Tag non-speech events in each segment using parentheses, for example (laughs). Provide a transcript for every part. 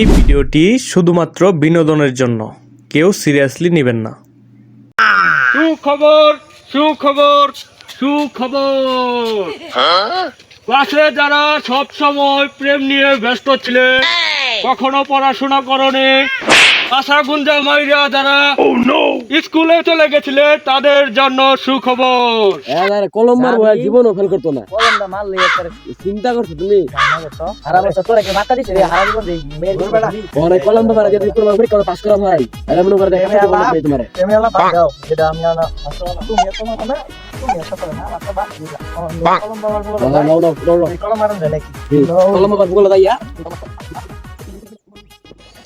এই ভিডিওটি শুধুমাত্র বিনোদনের জন্য। কেউ সিরিয়াসলি নেবেন না। সুখবর সুখবর সুখবর। ক্লাসে যারা সব সময় প্রেম নিয়ে ব্যস্ত ছিলেন কখনো পড়াশোনা করনি আশা গুঞ্জা মাইরা যারা স্কুলে চলে গেছিলে তাদের জন্য সুখবর। কলম মারবো জীবনও ফেল করতো না। চিন্তা করছ তুমি? পরে কলম বাবার আগে তুমি কোনো পরীক্ষা পাস করা ভাই আর মনে দেখা কলম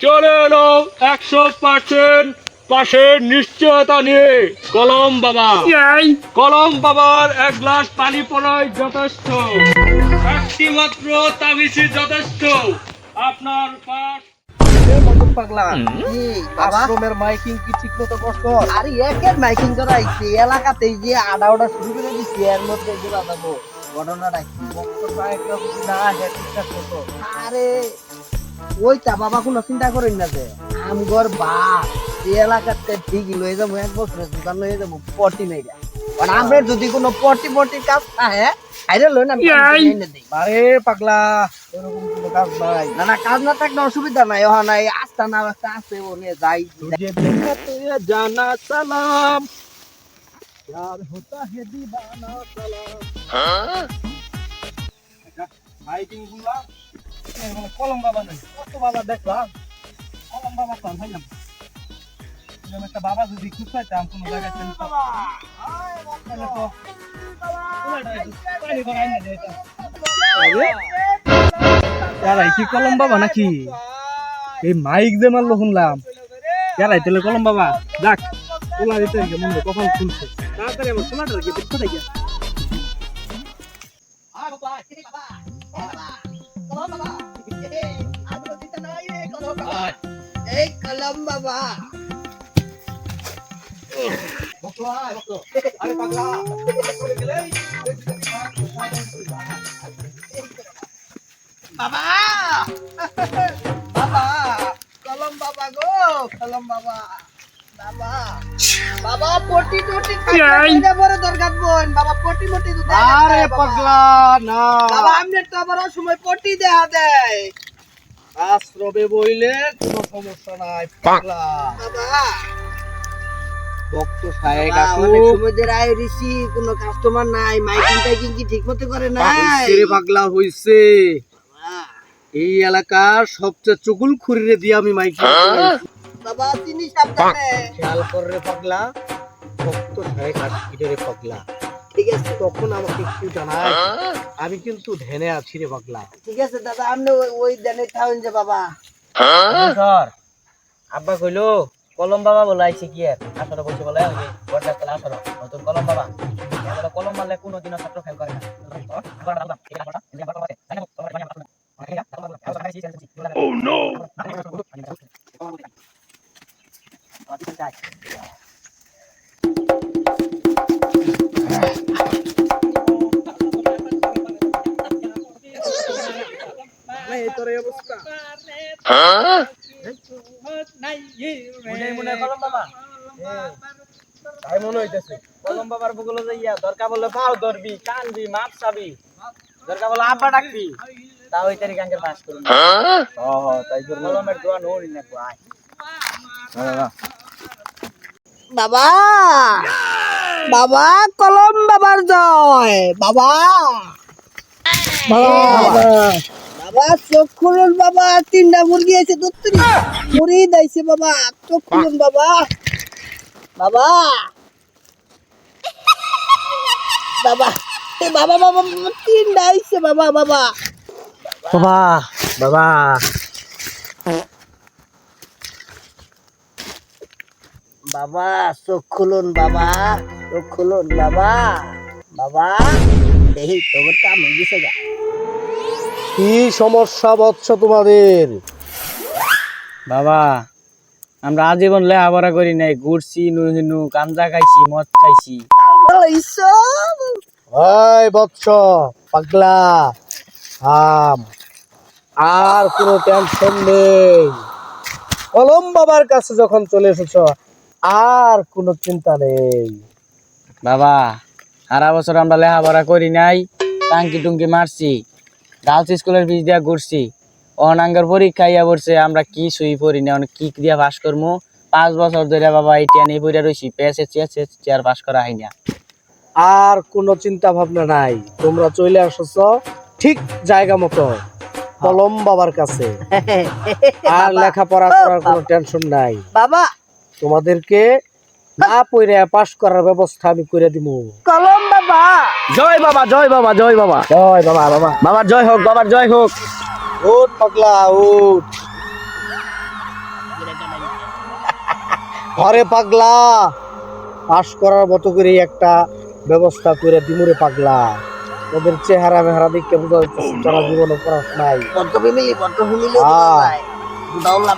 চলে এলো একশো পার্সেন্ট পাশের নিশ্চয়তা নিয়ে। কলম বাবা। কলম বাবার এক গ্লাস পানি পড়াই যথেষ্ট। একটি মাত্র তাবিসি যথেষ্ট। আপনার পাশ। পাগলা। আশ্রমের মাইকিং কি ঠিক মতো করছ? আরে একের মাইকিং করা আইছে এলাকাতে এই যে আডা ওডা শুরু করে দিচ্ছে এর মধ্যে ঘটনাটা কি একটা না ঠিকঠাক আরে ওইটা বাবা কোনো চিন্তা করেন না যে আমগর বাপ এই এলাকাতে ঠিকই লয়ে যাবো এক বছরের দোকান লয়ে যাবো পটি মেয়েরা আর আমরা যদি কোনো পটি পটি কাজ থাকে আইরে লই না আমি এনে দেই। আরে পাগলা এরকম কোনো কাজ নাই না না কাজ না থাকলে অসুবিধা নাই ওহা নাই আস্তা না আস্তা আছে ও নিয়ে যাই तुझे देखा तो ये जाना सलाम प्यार होता है दीवाना सलाम মাইকিং গুলা মানে কলম বাবা বাবা কলম বাবা বাবা যদি কি কলম বাবা নাকি? এই মাইক যে মারলো শুনলাম। ইয়ারাই তাহলে কলম বাবা। যাক তোলা দিতে মনে কখন খুলছে। তাড়াতাড়ি আমার দেখতে থাকি। এই কলম বাবা। বাবা। বাবা কলম বাবা গো কলম বাবা। বাবা। পটি টটি খাইতে দরকার বোন। বাবা পটি মটি তো দেয় আরে পাগলা না। বাবা আমনে তো আবার সময় পটি দেয়া দেয়। বইলে কোনো সমস্যা নাই পাগলা। বাবা। ভক্ত সাহেব অনেক সময় ধরে আয় রিসি কোনো কাস্টমার নাই মাইকিং টাইকিং কি ঠিক মতো করে রে পাগলা হইছে। এই এলাকার সবচেয়ে চুগুল খুরিরে দিয়ে আমি মাইকি বাবা তিনি সাবধানে খেয়াল কর রে পাগলা ভক্ত সাহেব আসছে রে পাগলা। ঠিক আছে। তখন আমাকে একটু জানাই। আমি কিন্তু ধ্যানে আছি রে পাগলা। ঠিক আছে দাদা আপনি ওই- ওই দেনে থাউন যে বাবা। স্যার। আব্বা কইলো কলম বাবা বলাইছে কি আর আসলে বলছে বলে ওই বড়টা আসলো নতুন কলম বাবা। কলম মারলে কোনোদিনও ছাত্র ফেল করে না। হইতেছে কলম বাবার বগলে যাইয়া দরকার বলে পাও ধরবি কানবি মাপ চাবি। দরকার বলে আব্বা ডাকবি। তা ওই তারিখ পাস করুন। ও তাই তোর কলমের দোয়া নোরি না আয় বাবা। বাবা! কলম বাবার জয়। বাবা! বাবা! চোখ খুলুন বাবা তিনটা মুরগি আছে দত্তরি মুড়ি দাইছে বাবা চোখ খুলুন বাবা। বাবা! বাবা। এ বাবা বাবা বাবা, বাবা বাবা। বাবা বাবা। বাবা চোখ খুলুন বাবা। চোখ খুলুন বাবা। বাবা দেখি তোর কাম হয়ে গেছে গা। কি সমস্যা বৎস তোমাদের? বাবা আমরা আজীবন লেখাপড়া করি নাই ঘুরছি নুহিনু গাঞ্জা খাইছি মদ খাইছি। ওই বৎস পাগলা থাম। আর কোনো টেনশন নেই। কলম বাবার কাছে যখন চলে এসেছ আর কোনো চিন্তা নেই। বাবা সারা বছর আমরা লেখাপড়া করি নাই টাঙ্কি টুঙ্কি মারছি গার্লস স্কুলের ফিস দিয়া ঘুরছি অনাঙ্গের পরীক্ষা ইয়া পড়ছে আমরা কি সুই পড়ি না অনেক কি ক্রিয়া পাস করব পাঁচ বছর ধরে বাবা এই টেনে পড়ে রয়েছি পেয়েছে চেয়েছে চেয়ার পাস করা হয় না। আর কোনো চিন্তা ভাবনা নাই তোমরা চলে আসছ ঠিক জায়গা মতো কলম বাবার কাছে। (laughs) আর লেখাপড়া করার কোনো টেনশন নাই। বাবা। তোমাদেরকে না পড়ে পাশ করার ব্যবস্থা আমি করে দিব কলম বাবা। জয় বাবা জয় বাবা জয় বাবা। জয় বাবা বাবা। বাবার জয় হোক বাবার জয় হোক। উঠ পাগলা উঠ। ঘরে পাগলা। পাশ করার মতো করে একটা ব্যবস্থা করে দিমুরে পাগলা। ওদের চেহারা মেহারা দেখে বোঝা যাচ্ছে সারা জীবনে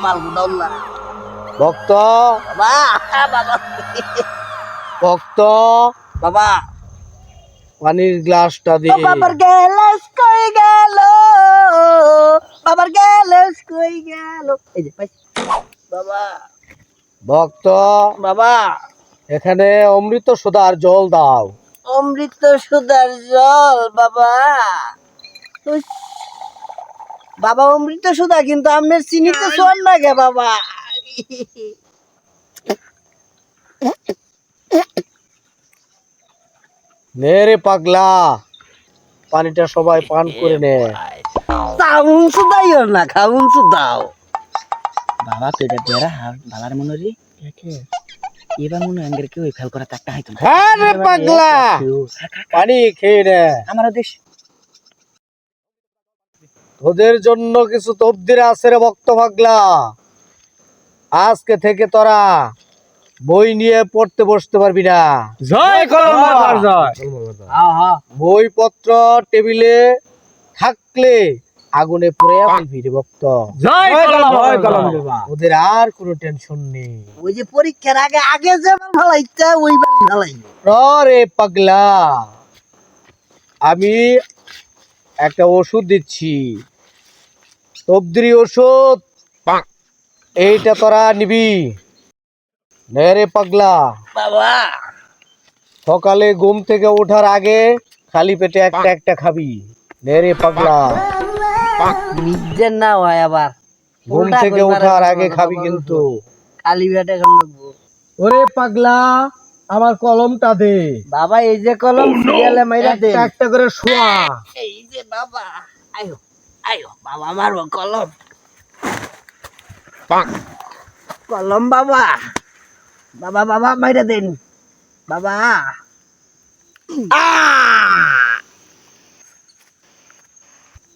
মাল গুদাউল্লা ভক্ত। ভক্ত। বাবা। পানির গ্লাসটা দিয়ে বাবার গ্যালাস কই গেল? বাবার গ্যালাস কই গেল? এই যে বাবা। ভক্ত বাবা। এখানে অমৃত সুধার জল দাও। অমৃত সুদার জল বাবা। বাবা অমৃত সুদা কিন্তু আমের চিনিতে সোয়ার না গে বাবা। নে রে পাগলা পানিটা সবাই পান করে নে। চাউন সুদাইও না খাউন সুদাও। বাবা বেড়া ভালার মনে রে এবার মনে হয় আঙ্গের কেউ ফেল করা হয়তো হ্যাঁ পাগলা। পানি খেয়ে নে। আমার দেশ। তোদের জন্য কিছু তবদির আছে রে ভক্ত পাগলা। আজকে থেকে তোরা বই নিয়ে পড়তে বসতে পারবি না। জয় কলম জয়। বইপত্র টেবিলে থাকলে আগুনে পড়ে ফেলবি রে ভক্ত। ওদের আর কোনো টেনশন নেই। ওই যে পরীক্ষার আগে আগে যে মাল ভালাইতা ওই মাল ভালাই রে পাগলা। আমি একটা ওষুধ দিচ্ছি। তবদিরি ওষুধ। এইটা তোরা নিবি। নে রে পাগলা। বাবা। সকালে ঘুম থেকে ওঠার আগে খালি পেটে একটা একটা খাবি। নে রে পাগলা। নিজের না হয় আবার। ঘুম থেকে ওঠার আগে খাবি কিন্তু। খালি পেটে ওরে পাগলা আমার কলমটা দে। বাবা এই যে কলম সিরিয়ালে মাইরা দে। একটা করে শোয়া। এই যে বাবা আয়ো আয়ো বাবা মারবো কলম। কলম বাবা বাবা বাবা মাইরা দেন। বাবা। এ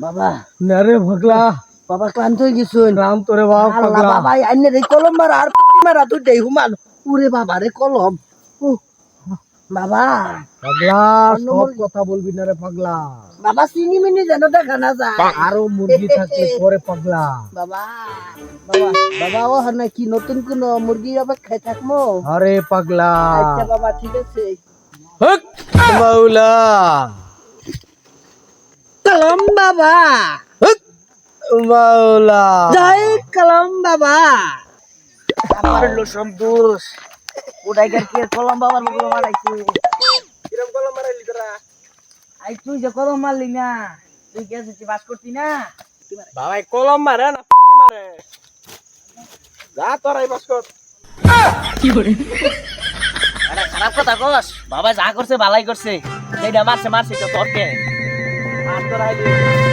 বাবা। না রে পাগলা বাবা ক্লান্ত হয়ে গেছো রাম তোরে বাবা পাগলা বাবা আইনে রে কলম মারা আর মারা তুই দেই হুমান উরে বাবা রে কলম। উহ, বাবা। পাগলা সব কথা বলবি না রে পাগলা। বাবা চিনি মিনি যেন দেখা না যায়। আরও মুরগি থাকলে পরে পাগলা। বাবা বাবা বাবা ও না কি নতুন কোন মুরগির অপেক্ষায় থাকব আরে পাগলা। আচ্ছা বাবা ঠিক আছে। হক, মাওলা। কলম বাবা হক, মাওলা জয় কলম বাবা আমার লো সব দোষ ওটাই কার কে কলম বাবার মুখে মারাইছে কিরম কলম মারাইলি তোরা আই তুই যে কলম মারলি না তুই কে আছিস বাস করতি না বাবা কলম মারে না ফুটকি মারে যা তোরাই বাস কর আরে খারাপ কথা কস বাবা যা করছে ভালাই করছে সেইটা মারছে মারছে তো তোরকে মার তোরা